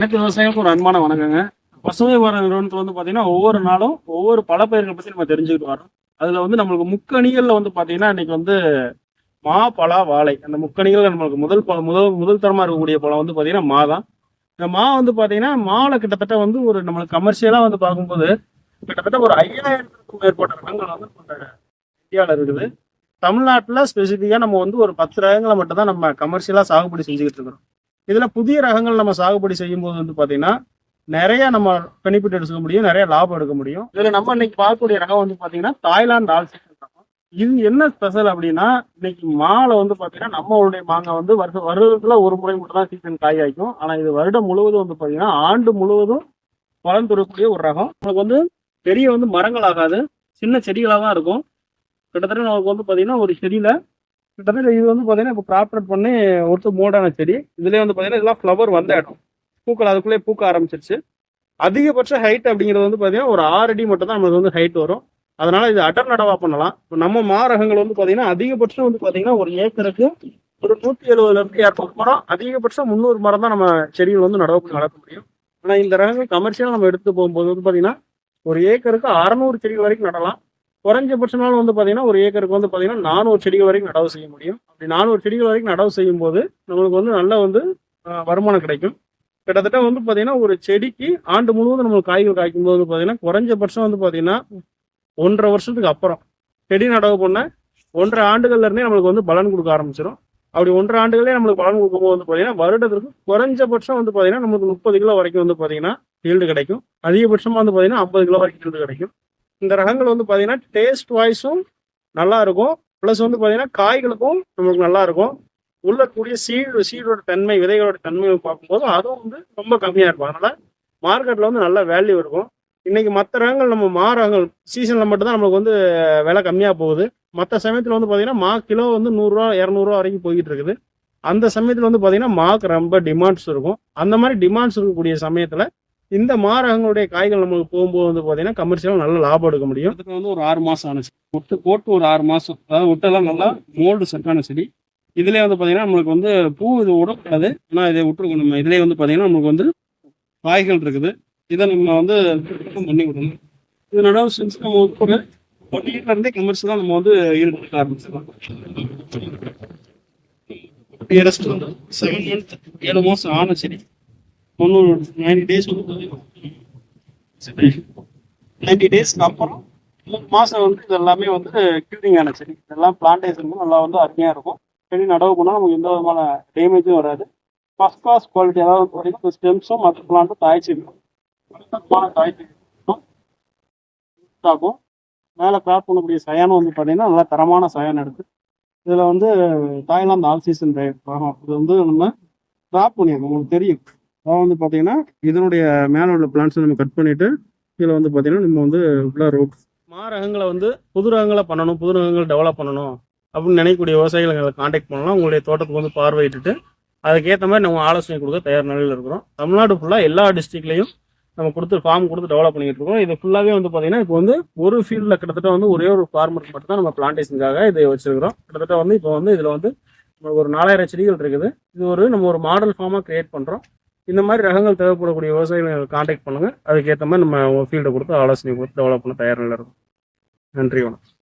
எனக்கு விவசாயிகளுக்கு ஒரு அன்பான வணக்கங்க. பசுமை வர நிறுவனத்தில் வந்து பார்த்தீங்கன்னா ஒவ்வொரு நாளும் ஒவ்வொரு பல பயிர்களை பற்றி நம்ம தெரிஞ்சுக்கிட்டு வரோம். அதில் வந்து நம்மளுக்கு முக்கணிகளில் வந்து பார்த்தீங்கன்னா இன்னைக்கு வந்து மா பலா வாழை. அந்த முக்கணிகள் நம்மளுக்கு முதல் பழம் முதல் முதல் தரமாக இருக்கக்கூடிய பழம் வந்து பார்த்தீங்கன்னா மா தான். இந்த மா வந்து பார்த்தீங்கன்னா மாலை கிட்டத்தட்ட வந்து ஒரு நம்மளுக்கு கமர்ஷியலாக வந்து பார்க்கும்போது கிட்டத்தட்ட ஒரு ஐயாயிரத்துக்கும் மேற்பட்ட ரகங்கள் வந்து இந்தியாவில் இருக்குது. தமிழ்நாட்டில் ஸ்பெசிஃபிக்காக நம்ம வந்து ஒரு பத்து ரகங்களை மட்டும் தான் நம்ம கமர்ஷியலாக சாகுபடி செஞ்சுக்கிட்டு இருக்கிறோம். இதில் புதிய ரகங்கள் நம்ம சாகுபடி செய்யும்போது வந்து பார்த்தீங்கன்னா நிறைய நம்ம பெனிஃபிட் எடுக்க முடியும் நிறைய லாபம் எடுக்க முடியும். இதில் நம்ம இன்னைக்கு பார்க்கக்கூடிய ரகம் வந்து பார்த்தீங்கன்னா தாய்லாந்து ஆல் ரகம். இது என்ன ஸ்பெஷல் அப்படின்னா இன்னைக்கு மாலை வந்து பார்த்தீங்கன்னா நம்மளுடைய மாங்காய் வந்து வருஷம் வருடத்துல ஒரு முறை மட்டும் தான் சீசன் காய் காய்க்கும் ஆனால் இது வருடம் முழுவதும் வந்து பார்த்தீங்கன்னா ஆண்டு முழுவதும் பலன் தரக்கூடிய ஒரு ரகம். நமக்கு வந்து பெரிய வந்து மரங்கள் ஆகாது. சின்ன செடிகளாக தான் இருக்கும். கிட்டத்தட்ட நமக்கு வந்து பார்த்தீங்கன்னா ஒரு செடியில் கிட்டத்தட்ட இது வந்து பார்த்தீங்கன்னா இப்போ ப்ராப்பரேட் பண்ணி ஒருத்தர் மோடான செடி இதுலேயே வந்து பார்த்தீங்கன்னா இதெல்லாம் ஃப்ளவர் வந்த இடம். பூக்கள் அதுக்குள்ளே பூக்க ஆரம்பிச்சிருச்சு. அதிகபட்ச ஹைட் அப்படிங்கிறது வந்து பார்த்தீங்கன்னா ஒரு ஆறு அடி மட்டும் தான் நமக்கு வந்து ஹைட் வரும். அதனால இது அடர் நடவா பண்ணலாம். இப்போ நம்ம மாரகங்கள் வந்து பார்த்தீங்கன்னா அதிகபட்சம் வந்து பார்த்தீங்கன்னா ஒரு ஏக்கருக்கு ஒரு நூற்றி எழுபதுல இருந்து இரநூறு மரம் அதிகபட்சம் முந்நூறு மரம் தான் நம்ம செடிகள் வந்து நடவு நடக்க முடியும். ஆனால் இந்த ரகங்கள் கமர்ஷியலாக நம்ம எடுத்து போகும்போது வந்து பார்த்தீங்கன்னா ஒரு ஏக்கருக்கு அறநூறு செடிகள் வரைக்கும் நடலாம். குறைஞ்சபட்சம்னாலும் வந்து பார்த்தீங்கன்னா ஒரு ஏக்கருக்கு வந்து பார்த்தீங்கன்னா நானூறு செடிகள் வரைக்கும் நடவு செய்ய முடியும். அப்படி நானூறு செடிகள் வரைக்கும் நடவு செய்யும் போது நம்மளுக்கு வந்து நல்ல வந்து வருமானம் கிடைக்கும். கிட்டத்தட்ட வந்து பார்த்தீங்கன்னா ஒரு செடிக்கு ஆண்டு முழுவதும் நம்மளுக்கு காய்கள் காய்க்கும் போது பார்த்தீங்கன்னா குறைஞ்சபட்சம் வந்து பார்த்தீங்கன்னா ஒன்றரை வருஷத்துக்கு அப்புறம் செடி நடவு பண்ண ஒன்றரை ஆண்டுகள்ல இருந்தே நம்மளுக்கு வந்து பலன் கொடுக்க ஆரம்பிச்சிடும் அப்படி ஒன்றரை ஆண்டுகளே நம்மளுக்கு பலன் கொடுக்கும்போது வந்து பார்த்தீங்கன்னா வருடத்திற்கு குறைஞ்சபட்சம் வந்து பார்த்தீங்கன்னா நமக்கு முப்பது கிலோ வரைக்கும் வந்து பார்த்தீங்கன்னா ஈல்டு கிடைக்கும். அதிகபட்சமாக வந்து பார்த்தீங்கன்னா ஐம்பது கிலோ வரைக்கும் ஈல்டு கிடைக்கும். இந்த ரகங்கள் வந்து பார்த்தீங்கன்னா டேஸ்ட் வாய்ஸும் நல்லா இருக்கும். ப்ளஸ் வந்து பார்த்தீங்கன்னா காய்களுக்கும் நமக்கு நல்லா இருக்கும். உள்ளக்கூடிய சீடு சீடோட தன்மை விதைகளோட தன்மையை பார்க்கும்போது அதுவும் வந்து ரொம்ப கம்மியாக இருக்கும். அதனால் மார்க்கெட்டில் வந்து நல்ல வேல்யூ இருக்கும். இன்னைக்கு மற்ற ரகங்கள் நம்ம மா ரகங்கள் சீசனில் மட்டும்தான் நம்மளுக்கு வந்து விலை கம்மியாக போகுது. மற்ற சமயத்தில் வந்து பார்த்தீங்கன்னா மா கிலோ வந்து நூறுரூவா இரநூறுவா வரைக்கும் போய்கிட்டு இருக்குது. அந்த சமயத்தில் வந்து பார்த்தீங்கன்னா மாக்கு ரொம்ப டிமாண்ட்ஸ் இருக்கும். அந்த மாதிரி டிமாண்ட்ஸ் இருக்கக்கூடிய சமயத்தில் இந்த மாரகங்களுடைய காய்கள் நமக்கு போகும்போது வந்து பார்த்தீங்கன்னா கமர்ஷியலாக நல்ல லாபம் எடுக்க முடியும். இதுக்கு வந்து ஒரு ஆறு மாதம் ஆன செடி. ஒட்டு போட்டு ஒரு ஆறு மாதம் அதாவது ஒட்டெல்லாம் நல்லா மோல்டு செட்டான செடி. இதுலேயே வந்து பார்த்தீங்கன்னா நம்மளுக்கு வந்து பூ இது விடக்கூடாது ஆனால் இதை விட்டுருக்கணும் நம்ம. இதுலேயே வந்து பார்த்தீங்கன்னா நமக்கு வந்து காய்கள் இருக்குது. இதை நம்ம வந்து பண்ணி விடணும். இது நடவு செஞ்சு நம்ம ஒரு ஒன் இயர்ல இருந்தே கமர்ஷியலாக நம்ம வந்து ஈடுபடுத்த ஆரம்பிச்சிடலாம். வந்து செவன் மந்த் ஏழு மாதம் ஆன செடி. முந்நூறு நைன்டி டேஸ் வந்து நைன்டி டேஸ்க்கு அப்புறம் மூணு மாதம் வந்து இது எல்லாமே வந்து கியூரிங் ஆன செடி இதெல்லாம் பிளான்டேஷன் நல்லா வந்து அருமையாக இருக்கும். செடி நடவு பண்ணால் நமக்கு எந்த விதமான டேமேஜும் வராது. ஃபஸ்ட் கிளாஸ் குவாலிட்டி அதாவது பார்த்தீங்கன்னா ஸ்டெம்ஸும் மற்ற பிளான்ட்டும் தாய்ச்சிருக்கும் தாய்ச்சி ஆகும். மேலே கிராப் பண்ணக்கூடிய சயானம் வந்து பார்த்தீங்கன்னா நல்லா தரமான சயானம் எடுத்து இதில் வந்து தாய்லாந்து ஆல் சீசன் ரகம் இது வந்து நம்ம கிராப் பண்ணியிருக்கோம் உங்களுக்கு தெரியும். அவன் வந்து பார்த்தீங்கன்னா இதனுடைய மேலே உள்ள பிளான்ஸை நம்ம கட் பண்ணிட்டு கீழே வந்து பார்த்தீங்கன்னா நம்ம வந்து உள்ள ரோப் மா ரகங்களை வந்து புது ரகங்களை பண்ணணும் புது ரகங்களை டெவலப் பண்ணணும் அப்படின்னு நினைக்கக்கூடிய விவசாயிகளை எங்களை காண்டாக்ட் பண்ணலாம். உங்களுடைய தோட்டத்துக்கு வந்து பார்வையிட்டுட்டு அதுக்கேற்ற மாதிரி நம்ம ஆலோசனை கொடுக்க தயார் நிலையில் இருக்கிறோம். தமிழ்நாடு ஃபுல்லாக எல்லா டிஸ்ட்ரிக்ட்லையும் நம்ம கொடுத்து ஃபார்ம் கொடுத்து டெவலப் பண்ணிட்டு இருக்கோம். இது ஃபுல்லாகவே வந்து பார்த்தீங்கன்னா இப்போ வந்து ஒரு ஃபீல்டில் கிட்டத்தட்ட வந்து ஒரே ஒரு ஃபார்மருக்கு மட்டும் தான் நம்ம பிளான்டேஷனுக்காக இதை வச்சிருக்கிறோம். கிட்டத்தட்ட வந்து இப்போ வந்து இதில் வந்து ஒரு நாலாயிரம் செடிகள் இருக்குது. இது ஒரு நம்ம ஒரு மாடல் ஃபார்மாக கிரியேட் பண்ணுறோம் இந்த மாதிரி ரகங்கள் தேவைப்படக்கூடிய விவசாயிகளை காண்டாக்ட் பண்ணுங்கள் அதுக்கேற்ற மாதிரி நம்ம ஃபீல்டை கொடுத்து ஆலோசனை கொடுத்து டெவலப் பண்ண தயார் நிலை இருக்கும். நன்றி வணக்கம்.